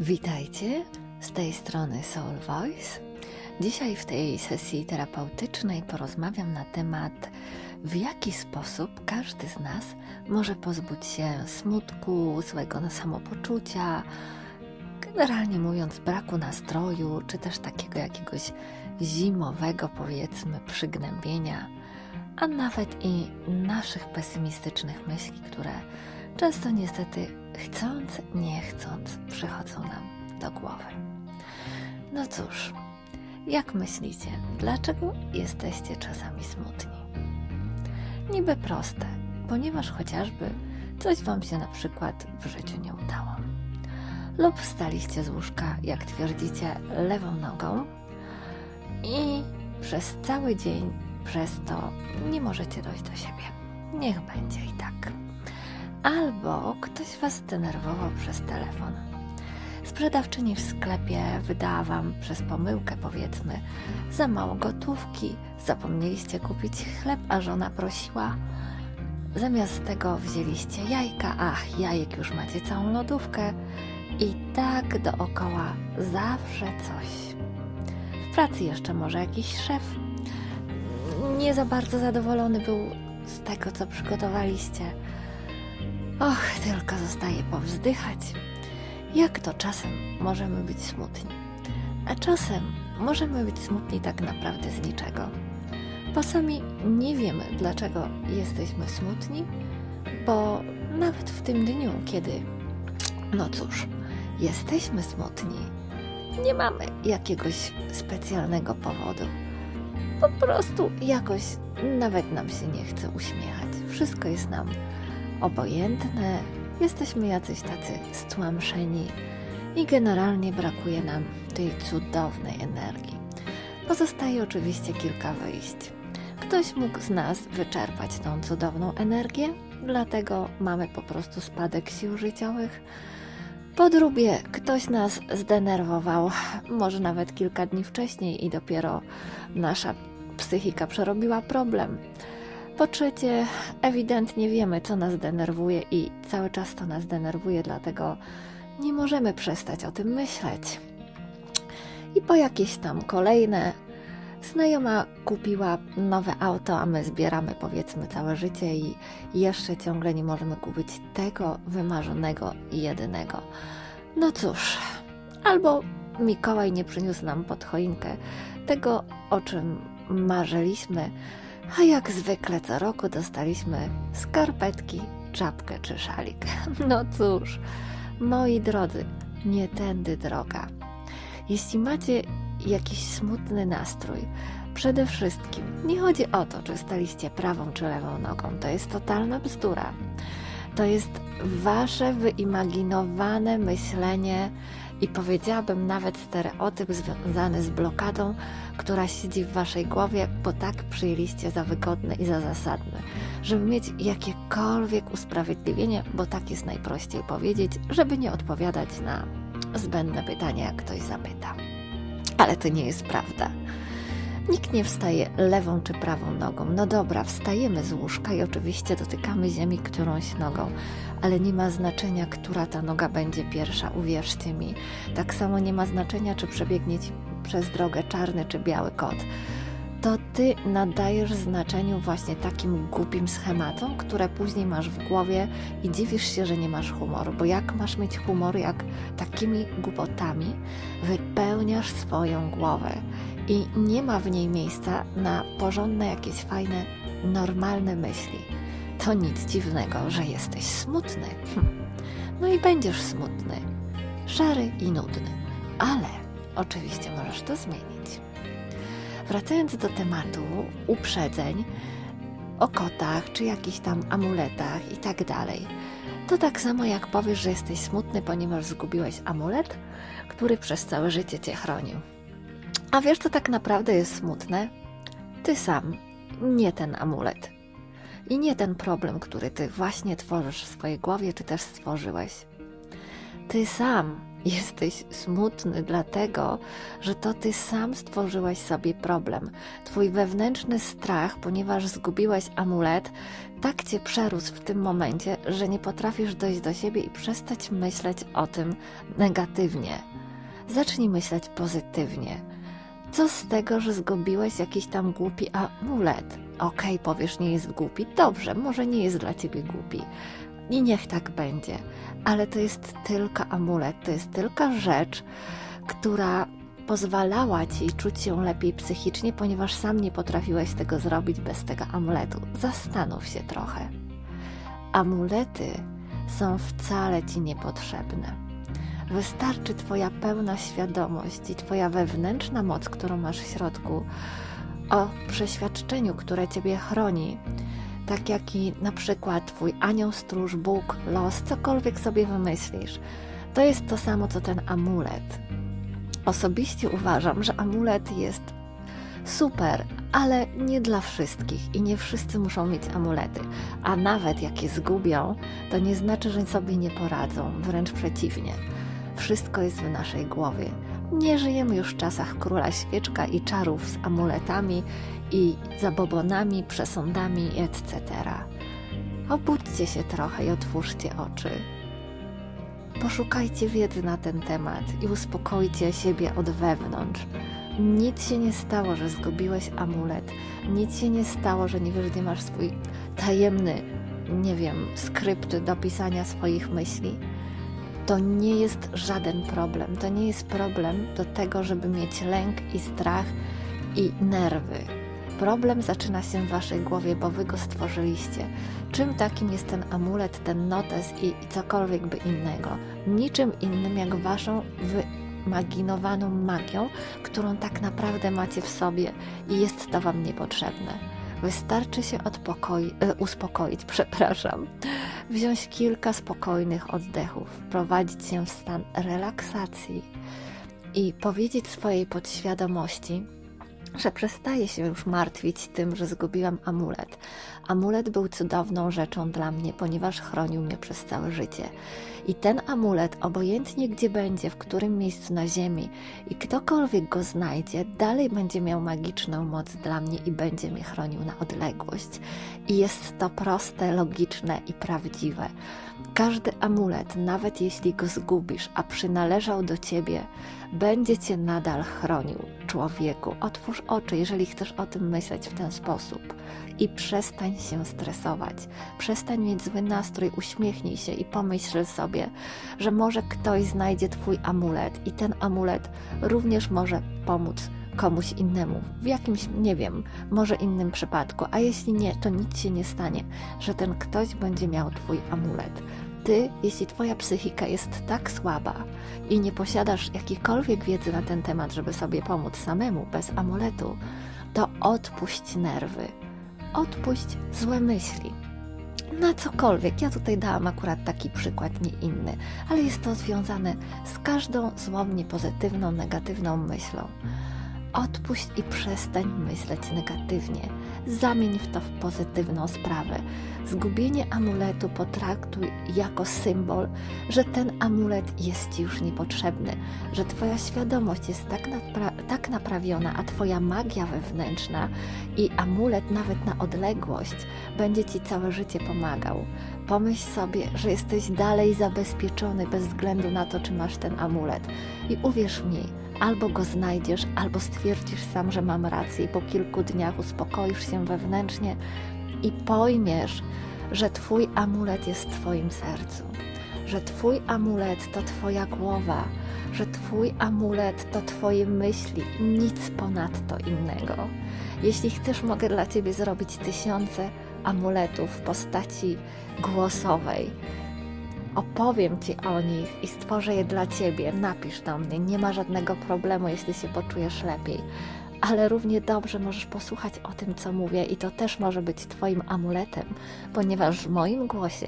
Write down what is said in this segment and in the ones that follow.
Witajcie, z tej strony Soul Voice. Dzisiaj w tej sesji terapeutycznej porozmawiam na temat, w jaki sposób każdy z nas może pozbyć się smutku, złego samopoczucia, generalnie mówiąc, braku nastroju, czy też takiego jakiegoś zimowego, powiedzmy, przygnębienia, a nawet i naszych pesymistycznych myśli, które często niestety chcąc, nie chcąc przychodzą nam do głowy. No cóż, jak myślicie, dlaczego jesteście czasami smutni? Niby proste, ponieważ chociażby coś Wam się na przykład w życiu nie udało. Lub wstaliście z łóżka, jak twierdzicie, lewą nogą i przez cały dzień przez to nie możecie dojść do siebie. Niech będzie i tak. Albo ktoś Was zdenerwował przez telefon. Sprzedawczyni w sklepie wydała Wam przez pomyłkę, powiedzmy, za mało gotówki, zapomnieliście kupić chleb, a żona prosiła. Zamiast tego wzięliście jajka, ach, jajek już macie całą lodówkę i tak dookoła zawsze coś. W pracy jeszcze może jakiś szef nie za bardzo zadowolony był z tego, co przygotowaliście. Och, tylko zostaje powzdychać. Jak to czasem możemy być smutni? A czasem możemy być smutni tak naprawdę z niczego. Bo sami nie wiemy, dlaczego jesteśmy smutni, bo nawet w tym dniu, kiedy, no cóż, jesteśmy smutni, nie mamy jakiegoś specjalnego powodu. Po prostu jakoś nawet nam się nie chce uśmiechać. Wszystko jest nam obojętne, jesteśmy jacyś tacy stłamszeni i generalnie brakuje nam tej cudownej energii. Pozostaje oczywiście kilka wyjść. Ktoś mógł z nas wyczerpać tą cudowną energię, dlatego mamy po prostu spadek sił życiowych. Po drugie, ktoś nas zdenerwował, może nawet kilka dni wcześniej, i dopiero nasza psychika przerobiła problem. Po trzecie, ewidentnie wiemy, co nas denerwuje, i cały czas to nas denerwuje, dlatego nie możemy przestać o tym myśleć. I po jakieś tam kolejne, znajoma kupiła nowe auto, a my zbieramy powiedzmy całe życie i jeszcze ciągle nie możemy kupić tego wymarzonego i jedynego. No cóż, albo Mikołaj nie przyniósł nam pod choinkę tego, o czym marzyliśmy, a jak zwykle co roku dostaliśmy skarpetki, czapkę czy szalik. No cóż, moi drodzy, nie tędy droga. Jeśli macie jakiś smutny nastrój, przede wszystkim nie chodzi o to, czy staliście prawą czy lewą nogą. To jest totalna bzdura. To jest wasze wyimaginowane myślenie i powiedziałabym nawet stereotyp związany z blokadą, która siedzi w waszej głowie, bo tak przyjęliście za wygodne i za zasadne, żeby mieć jakiekolwiek usprawiedliwienie, bo tak jest najprościej powiedzieć, żeby nie odpowiadać na zbędne pytania, jak ktoś zapyta. Ale to nie jest prawda. Nikt nie wstaje lewą czy prawą nogą. No dobra, wstajemy z łóżka i oczywiście dotykamy ziemi którąś nogą, ale nie ma znaczenia, która ta noga będzie pierwsza, uwierzcie mi. Tak samo nie ma znaczenia, czy przebiegnie ci przez drogę czarny czy biały kot. To ty nadajesz znaczeniu właśnie takim głupim schematom, które później masz w głowie i dziwisz się, że nie masz humoru. Bo jak masz mieć humor, jak takimi głupotami wypełniasz swoją głowę i nie ma w niej miejsca na porządne, jakieś fajne, normalne myśli. To nic dziwnego, że jesteś smutny. Hm. No i będziesz smutny, szary i nudny, ale oczywiście możesz to zmienić. Wracając do tematu uprzedzeń o kotach czy jakichś tam amuletach i tak dalej, to tak samo jak powiesz, że jesteś smutny, ponieważ zgubiłeś amulet, który przez całe życie cię chronił. A wiesz, co tak naprawdę jest smutne? Ty sam, nie ten amulet. I nie ten problem, który ty właśnie tworzysz w swojej głowie, czy też stworzyłeś. Ty sam Jesteś smutny dlatego, że to ty sam stworzyłeś sobie problem. Twój wewnętrzny strach, ponieważ zgubiłeś amulet, tak cię przerósł w tym momencie, że nie potrafisz dojść do siebie i przestać myśleć o tym negatywnie. Zacznij myśleć pozytywnie. Co z tego, że zgubiłeś jakiś tam głupi amulet? Okej, powiesz, nie jest głupi. Dobrze, może nie jest dla ciebie głupi. I niech tak będzie. Ale to jest tylko amulet, to jest tylko rzecz, która pozwalała ci czuć się lepiej psychicznie, ponieważ sam nie potrafiłeś tego zrobić bez tego amuletu. Zastanów się trochę. Amulety są wcale ci niepotrzebne. Wystarczy Twoja pełna świadomość i Twoja wewnętrzna moc, którą masz w środku, o przeświadczeniu, które Ciebie chroni, tak jak i na przykład Twój anioł, stróż, Bóg, los, cokolwiek sobie wymyślisz. To jest to samo, co ten amulet. Osobiście uważam, że amulet jest super, ale nie dla wszystkich i nie wszyscy muszą mieć amulety. A nawet jak je zgubią, to nie znaczy, że sobie nie poradzą, wręcz przeciwnie. Wszystko jest w naszej głowie. Nie żyjemy już w czasach króla świeczka i czarów z amuletami i zabobonami, przesądami, etc. Obudźcie się trochę i otwórzcie oczy. Poszukajcie wiedzy na ten temat i uspokojcie siebie od wewnątrz. Nic się nie stało, że zgubiłeś amulet. Nic się nie stało, że nie wiesz, gdzie masz swój tajemny, nie wiem, skrypt do pisania swoich myśli. To nie jest żaden problem. To nie jest problem do tego, żeby mieć lęk i strach i nerwy. Problem zaczyna się w waszej głowie, bo wy go stworzyliście. Czym takim jest ten amulet, ten notes i, i cokolwiek by innego? Niczym innym jak waszą wymaginowaną magią, którą tak naprawdę macie w sobie i jest to wam niepotrzebne. Wystarczy się odpokoi, e, uspokoić, przepraszam, wziąć kilka spokojnych oddechów, wprowadzić się w stan relaksacji i powiedzieć swojej podświadomości, że przestaję się już martwić tym, że zgubiłam amulet. Amulet był cudowną rzeczą dla mnie, ponieważ chronił mnie przez całe życie. I ten amulet, obojętnie gdzie będzie, w którym miejscu na ziemi i ktokolwiek go znajdzie, dalej będzie miał magiczną moc dla mnie i będzie mnie chronił na odległość. I jest to proste, logiczne i prawdziwe. Każdy amulet, nawet jeśli go zgubisz, a przynależał do ciebie, będzie cię nadal chronił. Człowieku, otwórz oczy, jeżeli chcesz o tym myśleć w ten sposób i przestań się stresować. Przestań mieć zły nastrój, uśmiechnij się i pomyśl sobie, że może ktoś znajdzie Twój amulet i ten amulet również może pomóc komuś innemu, w jakimś, nie wiem, może innym przypadku, a jeśli nie, to nic się nie stanie, że ten ktoś będzie miał Twój amulet. Ty, jeśli Twoja psychika jest tak słaba i nie posiadasz jakiejkolwiek wiedzy na ten temat, żeby sobie pomóc samemu bez amuletu, to odpuść nerwy, odpuść złe myśli. Na cokolwiek. Ja tutaj dałam akurat taki przykład, nie inny, ale jest to związane z każdą złą, niepozytywną, negatywną myślą. Odpuść i przestań myśleć negatywnie. Zamień w to w pozytywną sprawę. Zgubienie amuletu potraktuj jako symbol, że ten amulet jest Ci już niepotrzebny, że Twoja świadomość jest tak, napra- tak naprawiona, a Twoja magia wewnętrzna i amulet nawet na odległość będzie Ci całe życie pomagał. Pomyśl sobie, że jesteś dalej zabezpieczony bez względu na to, czy masz ten amulet. I uwierz mi, albo go znajdziesz, albo stwierdzisz sam, że mam rację i po kilku dniach uspokoisz się wewnętrznie i pojmiesz, że Twój amulet jest w Twoim sercu, że Twój amulet to Twoja głowa, że Twój amulet to Twoje myśli nic ponadto innego. Jeśli chcesz, mogę dla Ciebie zrobić tysiące amuletów w postaci głosowej. Opowiem Ci o nich i stworzę je dla Ciebie. Napisz do mnie, nie ma żadnego problemu, jeśli się poczujesz lepiej. Ale równie dobrze możesz posłuchać o tym, co mówię, i to też może być Twoim amuletem, ponieważ w moim głosie,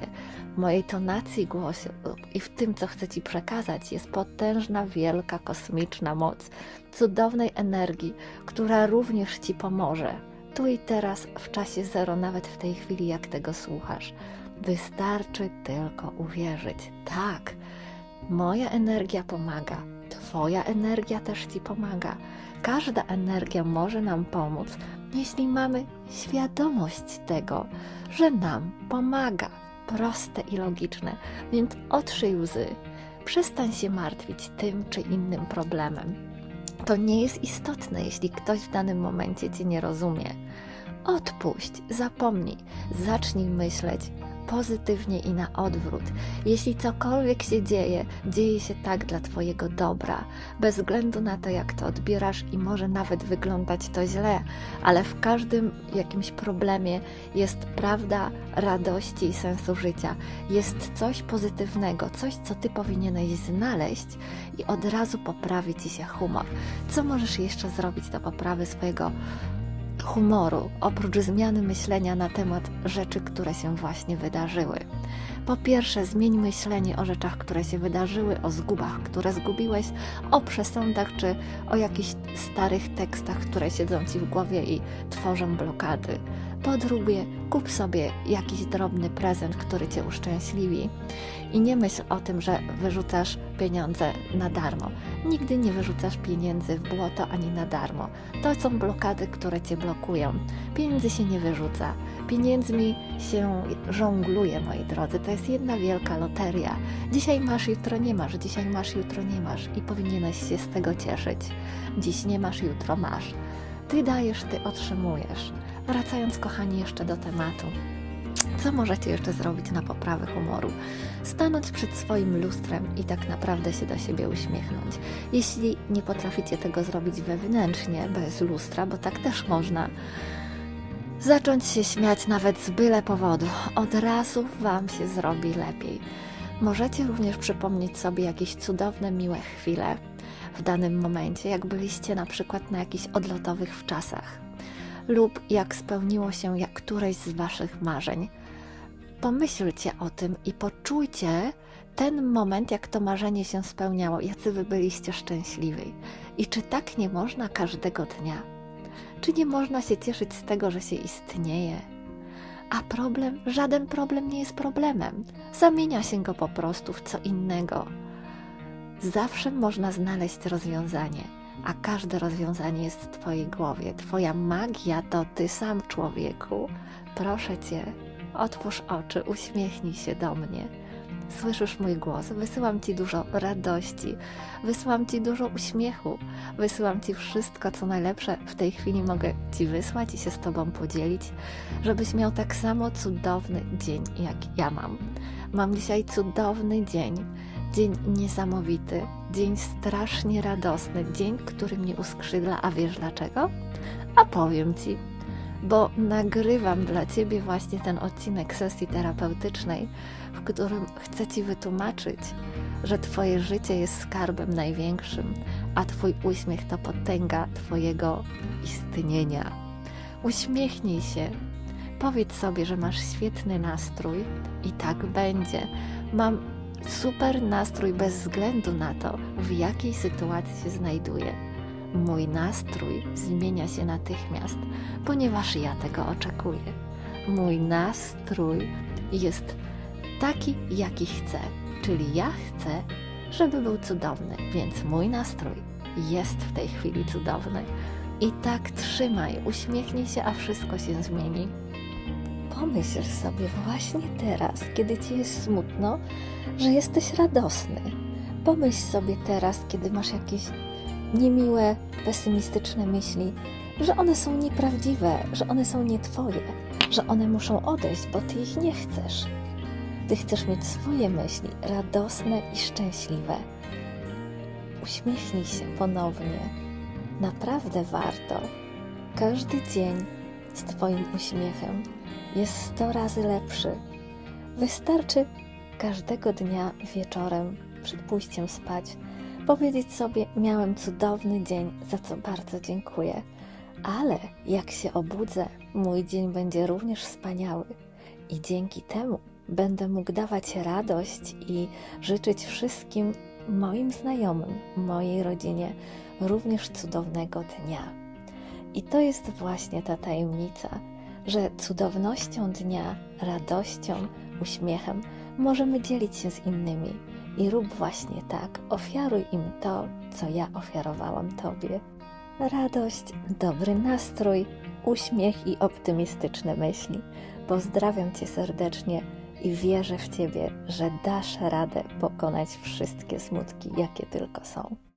w mojej tonacji głosu i w tym, co chcę Ci przekazać, jest potężna, wielka, kosmiczna moc cudownej energii, która również Ci pomoże. Tu i teraz, w czasie zero, nawet w tej chwili, jak tego słuchasz. Wystarczy tylko uwierzyć. Tak, Moja energia pomaga, Twoja energia też Ci pomaga. Każda energia może nam pomóc, jeśli mamy świadomość tego, że nam pomaga. Proste i logiczne, więc otrzyj łzy. Przestań się martwić tym czy innym problemem. To nie jest istotne, jeśli ktoś w danym momencie Cię nie rozumie. Odpuść, zapomnij, zacznij myśleć pozytywnie i na odwrót. Jeśli cokolwiek się dzieje, dzieje się tak dla Twojego dobra, bez względu na to, jak to odbierasz, i może nawet wyglądać to źle, ale w każdym jakimś problemie jest prawda radości i sensu życia. Jest coś pozytywnego, coś, co Ty powinieneś znaleźć i od razu poprawi Ci się humor. Co możesz jeszcze zrobić do poprawy swojego humoru, oprócz zmiany myślenia na temat rzeczy, które się właśnie wydarzyły. Po pierwsze, zmień myślenie o rzeczach, które się wydarzyły, o zgubach, które zgubiłeś, o przesądach czy o jakichś starych tekstach, które siedzą ci w głowie i tworzą blokady. Po drugie, kup sobie jakiś drobny prezent, który cię uszczęśliwi. I nie myśl o tym, że wyrzucasz pieniądze na darmo. Nigdy nie wyrzucasz pieniędzy w błoto ani na darmo. To są blokady, które cię blokują. Pieniędzy się nie wyrzuca. Pieniędzmi się żongluje, moi drodzy. To jest jedna wielka loteria. Dzisiaj masz, jutro nie masz. Dzisiaj masz, jutro nie masz. I powinieneś się z tego cieszyć. Dziś nie masz, jutro masz. Ty dajesz, ty otrzymujesz. Wracając, kochani, jeszcze do tematu. Co możecie jeszcze zrobić na poprawę humoru? Stanąć przed swoim lustrem i tak naprawdę się do siebie uśmiechnąć. Jeśli nie potraficie tego zrobić wewnętrznie, bez lustra, bo tak też można, zacząć się śmiać nawet z byle powodu. Od razu Wam się zrobi lepiej. Możecie również przypomnieć sobie jakieś cudowne, miłe chwile w danym momencie, jak byliście na przykład na jakichś odlotowych w czasach lub jak spełniło się jak któreś z Waszych marzeń. Pomyślcie o tym i poczujcie ten moment, jak to marzenie się spełniało, jacy Wy byliście szczęśliwi. I czy tak nie można każdego dnia? Czy nie można się cieszyć z tego, że się istnieje? A problem, żaden problem nie jest problemem. Zamienia się go po prostu w co innego. Zawsze można znaleźć rozwiązanie a każde rozwiązanie jest w Twojej głowie. Twoja magia to Ty sam, człowieku. Proszę Cię, otwórz oczy, uśmiechnij się do mnie. Słyszysz mój głos, wysyłam Ci dużo radości, wysyłam Ci dużo uśmiechu, wysyłam Ci wszystko, co najlepsze w tej chwili mogę Ci wysłać i się z Tobą podzielić, żebyś miał tak samo cudowny dzień, jak ja mam. Mam dzisiaj cudowny dzień Dzień niesamowity, dzień strasznie radosny, dzień, który mnie uskrzydla. A wiesz dlaczego? A powiem ci, bo nagrywam dla ciebie właśnie ten odcinek sesji terapeutycznej, w którym chcę ci wytłumaczyć, że Twoje życie jest skarbem największym, a Twój uśmiech to potęga Twojego istnienia. Uśmiechnij się, powiedz sobie, że masz świetny nastrój i tak będzie. Mam super nastrój bez względu na to, w jakiej sytuacji się znajduję. Mój nastrój zmienia się natychmiast, ponieważ ja tego oczekuję. Mój nastrój jest taki, jaki chcę, czyli ja chcę, żeby był cudowny, więc mój nastrój jest w tej chwili cudowny. I tak trzymaj, uśmiechnij się, a wszystko się zmieni. Pomyśl sobie właśnie teraz, kiedy ci jest smutno, że jesteś radosny. Pomyśl sobie teraz, kiedy masz jakieś niemiłe, pesymistyczne myśli, że one są nieprawdziwe, że one są nie twoje, że one muszą odejść, bo ty ich nie chcesz. Ty chcesz mieć swoje myśli, radosne i szczęśliwe. Uśmiechnij się ponownie. Naprawdę warto. Każdy dzień z Twoim uśmiechem jest sto razy lepszy. Wystarczy każdego dnia wieczorem przed pójściem spać powiedzieć sobie: Miałem cudowny dzień, za co bardzo dziękuję. Ale jak się obudzę, mój dzień będzie również wspaniały i dzięki temu będę mógł dawać radość i życzyć wszystkim moim znajomym, mojej rodzinie również cudownego dnia. I to jest właśnie ta tajemnica, że cudownością dnia, radością, uśmiechem możemy dzielić się z innymi. I rób właśnie tak. Ofiaruj im to, co ja ofiarowałam Tobie. Radość, dobry nastrój, uśmiech i optymistyczne myśli. Pozdrawiam Cię serdecznie i wierzę w Ciebie, że dasz radę pokonać wszystkie smutki, jakie tylko są.